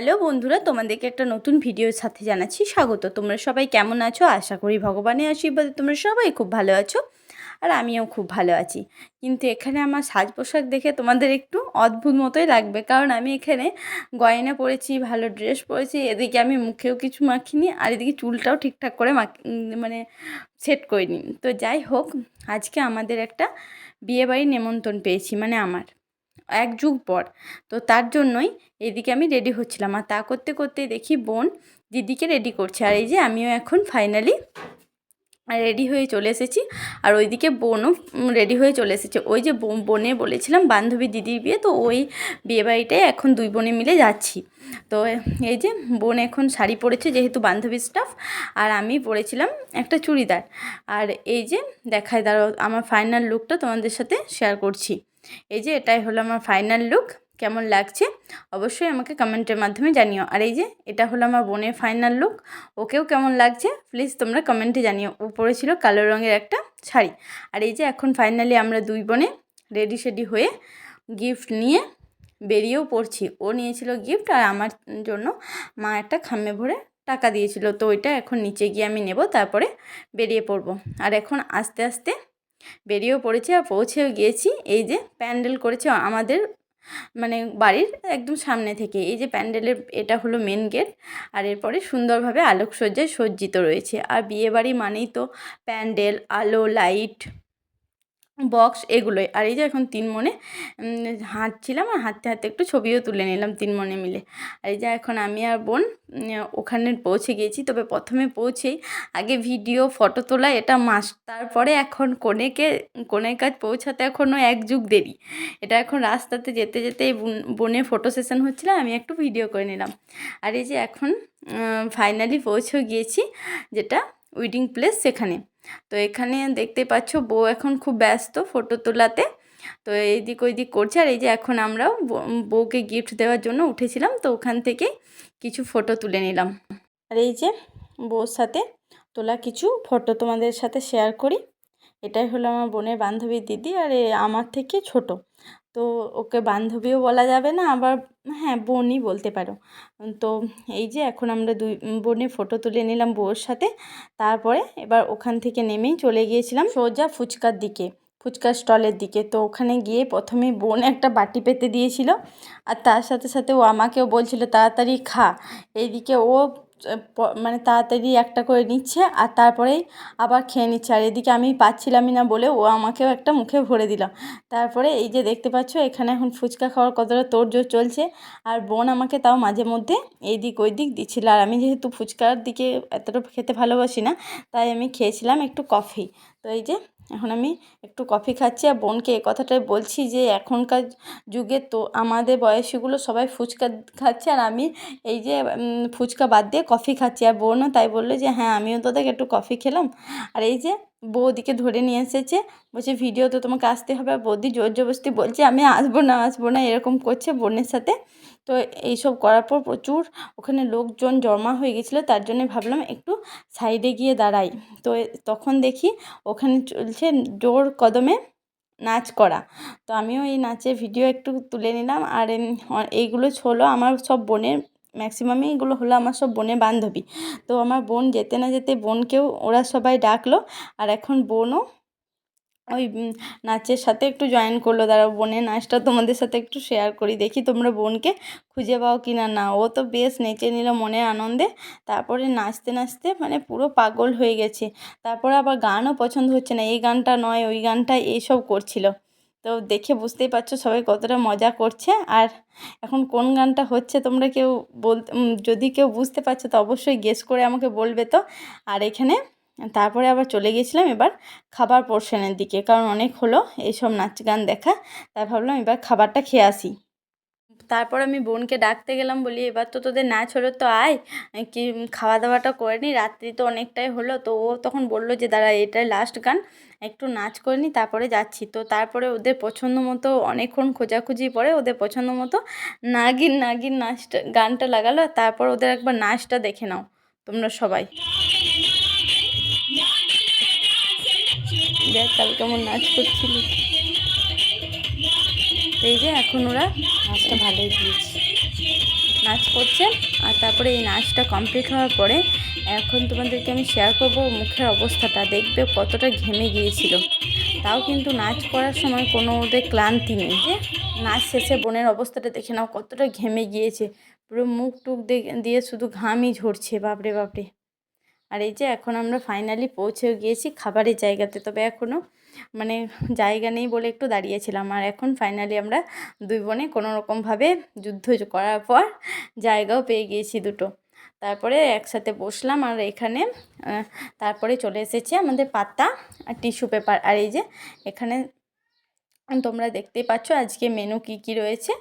Hello বন্ধুরা, তোমাদেরকে একটা নতুন ভিডিওর সাথে জানাচ্ছি স্বাগত। তোমরা সবাই কেমন আছো? আশা করি ভগবানের আশীর্বাদে তোমরা সবাই খুব ভালো আছো আর আমিও খুব ভালো আছি। কিন্তু এখানে আমার সাজ পোশাক দেখে তোমাদের একটু অদ্ভুত মতোই লাগবে, কারণ আমি এখানে গয়না পরেছি, ভালো ড্রেস পরেছি, এদিকে আমি মুখেও কিছু মাখিনি, আর এদিকে চুলটাও ঠিকঠাক করে মানে সেট করিনি। তো যাই হোক, আজকে আমাদের একটা বিয়েবাড়ির নেমন্তন্ন পেয়েছি মানে আমার। এক যুগ পর। তো তার জন্যই এদিকে আমি রেডি হচ্ছিলাম। আর তা করতে করতে দেখি বোন দিদিকে রেডি করছে। আর এই যে আমিও এখন ফাইনালি রেডি হয়ে চলে এসেছি। আর ওইদিকে বোনও রেডি হয়ে চলে এসেছে। ওই যে বোনে বলেছিলাম বান্ধবী দিদির বিয়ে। তো ওই বিয়েবাড়িটায় এখন দুই বোনে মিলে যাচ্ছি। তো এই যে বোন এখন শাড়ি পরেছে যেহেতু বান্ধবী স্টাফ আর আমি পরেছিলাম একটা চুড়িদার। আর এই যে দেখায় দাঁড়াও, আমার ফাইনাল লুকটা তোমাদের সাথে শেয়ার করছি। এই যে এটাই হলো আমার ফাইনাল লুক কেমন লাগছে? অবশ্যই আমাকে কমেন্টের মাধ্যমে জানিও। আর এই যে এটা হলো আমার বোনের ফাইনাল লুক ওকেও কেমন লাগছে? প্লিজ তোমরা কমেন্টে জানিও। ও পরেছিল কালো রঙের একটা শাড়ি। আর এই যে এখন ফাইনালি আমরা দুই বোনে রেডি সেডি হয়ে গিফট নিয়ে বেরিয়েও পড়ছি। ও নিয়েছিল গিফট আর আমার জন্য মা একটা খামে ভরে টাকা দিয়েছিল। তো ওইটা এখন নিচে গিয়ে আমি নেব, তারপরে বেরিয়ে পড়ব। আর এখন আস্তে আস্তে বেরিয়েও পড়েছি আর পৌঁছেও গিয়েছি। এই যে প্যান্ডেল করেছে আমাদের মানে বাড়ির একদম সামনে থেকে। এই যে প্যান্ডেলের এটা হলো মেন গেট আর এরপরে সুন্দরভাবে আলোকসজ্জায় সজ্জিত রয়েছে। আর বিয়েবাড়ি মানেই তো প্যান্ডেল, আলো, লাইট বক্স এগুলোই। আর এই যে এখন তিন মনে হাঁটছিলাম আর হাঁটতে হাঁটতে একটু ছবিও তুলে নিলাম তিন মনে মিলে। আর এই যে এখন আমি আর বোন ওখানে পৌঁছে গিয়েছি। তবে প্রথমে পৌঁছেই আগে ভিডিও, ফটো তোলা এটা মাস তারপরে এখন কনেকে, কনের কাজ পৌঁছাতে এখনও এক যুগ দেরি। এটা এখন রাস্তাতে যেতে যেতে বোনের ফটো সেশন হচ্ছিল, আমি একটু ভিডিও করে নিলাম। আর এই যে এখন ফাইনালি পৌঁছেও গিয়েছি, যেটা উইডিং প্লেস সেখানে তো এখানে দেখতে পাচ্ছ বউ এখন খুব ব্যস্ত ফটো তোলাতে। তো এইদিক ওইদিক করছে আর এই যে এখন আমরাও বউকে গিফট দেওয়ার জন্য উঠেছিলাম, তো ওখান থেকে কিছু ফটো তুলে নিলাম। আর এই যে বউর সাথে তোলা কিছু ফটো তোমাদের সাথে শেয়ার করি। এটাই হলো আমার বোনের বান্ধবীর দিদি আর আমার থেকে ছোট। তো ওকে বান্ধবীও বলা যাবে না, আবার হ্যাঁ বোনই বলতে পারো। তো এই যে এখন আমরা দুই বোনের ফটো তুলে নিলাম বউর সাথে। তারপরে এবার ওখান থেকে নেমেই চলে গিয়েছিলাম সোজা ফুচকার দিকে। ফুচকার স্টলের দিকে। তো ওখানে গিয়ে প্রথমে বোন একটা বাটি পেতে দিয়েছিল আর তার সাথে সাথে ও আমাকেও বলছিল, তাড়াতাড়ি খা। এইদিকে ও মানে তাড়াতাড়ি একটা করে নিচ্ছে আর তারপরেই আবার খেয়ে নিচ্ছে। আর এদিকে আমি পাচ্ছিলামই না বলে ও আমাকেও একটা মুখে ভরে দিল। তারপরে এই যে দেখতে পাচ্ছ, এখানে এখন ফুচকা খাওয়ার কতটা তোড়জোড় চলছে আর বোন আমাকে তাও মাঝে মধ্যে এই দিক ওই দিক দিচ্ছিল। আর আমি যেহেতু ফুচকার দিকে এতটা খেতে ভালোবাসি না, তাই আমি খেয়েছিলাম একটু কফি। তো এই যে এখন আমি একটু কফি খাচ্ছি আর বোনকে এ কথাটাই বলছি যে এখনকার যুগে তো আমাদের বয়সীগুলো সবাই ফুচকা খাচ্ছে আর আমি এই যে ফুচকা বাদ দিয়ে কফি খাচ্ছি। আর বোনও তাই বলল যে হ্যাঁ আমিও তো একটু কফি খেলাম। আর এই যে বৌদিকে ধরে নিয়ে এসেছে, বলছে, ভিডিও তো তোমাকে আসতে হবে। আর বৌদি জোর জবরদস্তি বলছে, আমি আসব না আসব না। এরকম করছে বোনের সাথে। তো এইসব করার পর প্রচুর ওখানে লোকজন জমা হয়ে গেছিল, তার জন্য ভাবলাম একটু সাইডে গিয়ে দাঁড়াই। তো তখন দেখি ওখানে চলছে জোর কদমে নাচ করা। তো আমিও এই নাচের ভিডিও একটু তুলে নিলাম। আর এইগুলো হলো আমার সব বোনের ম্যাক্সিমামই এগুলো হলো আমার সব বোনের বান্ধবী। তো আমার বোন যেতে না যেতে বোনকেও ওরা সবাই ডাকলো। আর এখন বোনও ওই নাচের সাথে একটু জয়েন করল, দাঁড়াও, বোনের নাচটা তোমাদের সাথে একটু শেয়ার করি, দেখি তোমরা বোনকে খুঁজে পাও কি না না ও তো বেশ নেচে নিল মনের আনন্দে, তারপরে নাচতে নাচতে মানে পুরো পাগল হয়ে গেছে। তারপরে আবার গানও পছন্দ হচ্ছে না, এই গানটা নয়, ওই গানটা এইসব করছিল। তো দেখে বুঝতেই পারছ সবাই কতটা মজা করছে। আর এখন কোন গানটা হচ্ছে তোমরা কেউ বলতে যদি কেউ বুঝতে পারছ তো অবশ্যই গেস করে আমাকে বলবে তো। আর এখানে তারপরে আবার চলে গেছিলাম এবার খাবার পোর্শনের দিকে, কারণ অনেক হলো এইসব নাচ গান দেখা। তাই ভাবলাম এবার খাবারটা খেয়ে আসি। তারপর আমি বোনকে ডাকতে গেলাম, বলি, এবার তো তোদের নাচ হলো, তো আয়। কি খাওয়া দাওয়াটা করে নি, রাত্রি তো অনেকটাই হলো, তো ও তখন বলল যে, দাঁড়া, এটাই লাস্ট গান, একটু নাচ করে নিই তারপরে যাচ্ছি। তো তারপরে ওদের পছন্দ মতো অনেকক্ষণ খোঁজাখুঁজি পরে ওদের পছন্দ মতো নাগিন নাগিন নাচটা, গানটা লাগালো, তারপর ওদের একবার নাচটা দেখে নাও, তোমরা সবাই। দেখ, কাল কেমন নাচ করছিল। এই যে এখন ওরা নাচটা ভালোই দিয়েছে। নাচ করছে, আর তারপরে এই নাচটা কমপ্লিট হওয়ার পরে এখন তোমাদেরকে আমি শেয়ার করব মুখের অবস্থাটা, দেখবে কতটা ঘেমে গিয়েছিল। তাও কিন্তু নাচ করার সময় কোনো ওদের ক্লান্তি নেই, যে নাচ শেষে বোনের অবস্থাটা দেখে নাও কতটা ঘেমে গিয়েছে। পুরো মুখ টুক দিয়ে শুধু ঘামই ঝরছে, বাপরে বাপরে। আর এই যে এখন আমরা ফাইনালি পৌঁছেও গিয়েছি খাবারের জায়গাতে। তবে এখনও মানে জায়গা নেই বলে একটু দাঁড়িয়েছিলাম। আর এখন ফাইনালি আমরা দুই বোনে কোনো রকমভাবে যুদ্ধ করার পর জায়গাও পেয়ে গিয়েছি দুটো। তারপরে একসাথে বসলাম আর এখানে তারপরে চলে এসেছে আমাদের পাতা আর টিস্যু পেপার। আর এই যে এখানে তোমরা দেখতেই পাচ্ছ আজকে মেনু কি কি রয়েছে।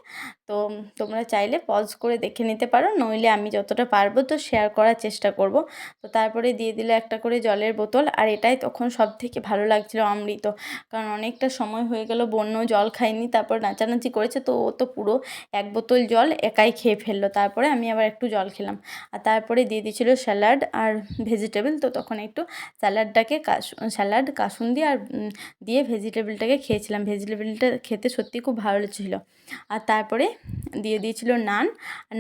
তো তোমরা চাইলে পজ করে দেখে নিতে পারো, নইলে আমি যতটা পারব তো শেয়ার করার চেষ্টা করব। তো তারপরে দিয়ে দিল একটা করে জলের বোতল, আর এটাই তখন সব থেকে ভালো লাগছিল অমৃত। কারণ অনেকটা সময় হয়ে গেল, বন্য জল খাইনি, তারপর নাচানাচি করেছে, তো ও তো পুরো এক বোতল জল একাই খেয়ে ফেলল। তারপরে আমি আবার একটু জল খেলাম। আর তারপরে দিয়ে দিয়েছিলো স্যালাড আর ভেজিটেবল তো তখন একটু স্যালাডটাকে কাশ স্যালাড কাসুন দিয়ে আর দিয়ে ভেজিটেবলটাকে খেয়েছিলাম। ভেজিটেবলটা খেতে সত্যি খুব ভালো ছিল আর তারপরে দিয়ে দিয়েছিল নান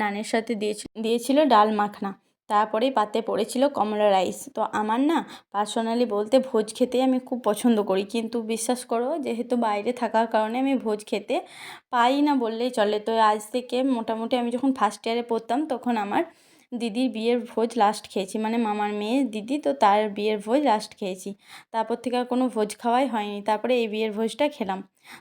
নানের সাথে দিয়েছিল দিয়েছিল ডাল মাখনা। তারপরেই পাতে পড়েছিল কমলা রাইস। তো আমার না পার্সোনালি বলতে ভোজ খেতে আমি খুব পছন্দ করি। কিন্তু বিশ্বাস করো যেহেতু বাইরে থাকার কারণে আমি ভোজ খেতে পাই না বললেই চলে। তো আজ থেকে মোটামুটি আমি যখন ফার্স্ট ইয়ারে পড়তাম তখন আমার দিদির বিয়ের ভোজ লাস্ট খেয়েছি। মানে মামার মেয়ে দিদি তো তার বিয়ের ভোজ লাস্ট খেয়েছি। তারপর থেকে আর কোনো ভোজ খাওয়াই হয়নি। তারপরে এই বিয়ের ভোজটা খেলাম।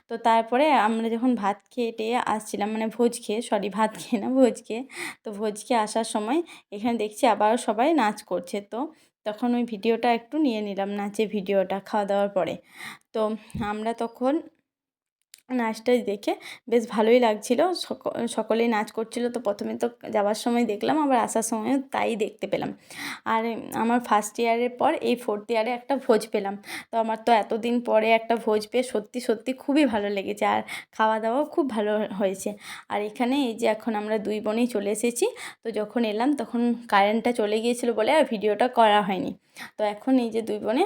তো তারপরে আমরা যখন ভাত খেয়ে টেয়ে আসছিলাম মানে ভোজ খেয়ে সরি ভাত খেয়ে না, ভোজ খেয়ে, তো ভোজ খেয়ে আসার সময় এখানে দেখছি আবারও সবাই নাচ করছে। তো তখন ওই ভিডিওটা একটু নিয়ে নিলাম নাচে ভিডিওটা খাওয়া দাওয়ার পরে। তো আমরা তখন নাচটা দেখে বেশ ভালোই লাগছিল। সকলেই নাচ করছিল তো প্রথমে তো যাওয়ার সময় দেখলাম, আবার আসার সময়ও তাই দেখতে পেলাম। আর আমার ফার্স্ট ইয়ারের পর এই ফোর্থ ইয়ারে একটা ভোজ পেলাম। তো আমার তো এতদিন পরে একটা ভোজ পেয়ে সত্যি সত্যি খুবই ভালো লেগেছে আর খাওয়া দাওয়াও খুব ভালো হয়েছে। আর এখানে এই যে এখন আমরা দুই বোনেই চলে এসেছি, তো যখন এলাম তখন কারেন্টটা চলে গিয়েছিল বলে আর ভিডিওটা করা হয়নি। তো এখন এই যে দুই বোনে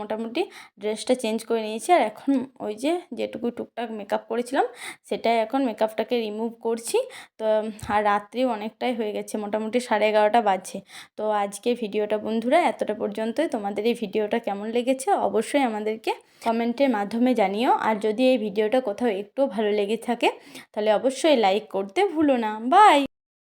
মোটামুটি ড্রেসটা চেঞ্জ করে নিয়েছি আর এখন ওই যে যেটুকু টুকটাক মেকআপ করেছিলাম, সেটাই এখন মেকআপটাকে রিমুভ করছি। তো, আর রাত্রি অনেকটাই হয়ে গেছে, মোটামুটি সাড়ে এগারোটা বাজছে। তো আজকে ভিডিওটা বন্ধুরা, এতটা পর্যন্তই। তোমাদের এই ভিডিওটা কেমন লেগেছে অবশ্যই আমাদেরকে কমেন্টের মাধ্যমে জানিও। আর যদি এই ভিডিওটা কোথাও একটু ভালো লেগে থাকে, তাহলে অবশ্যই লাইক করতে ভুলো না। বাই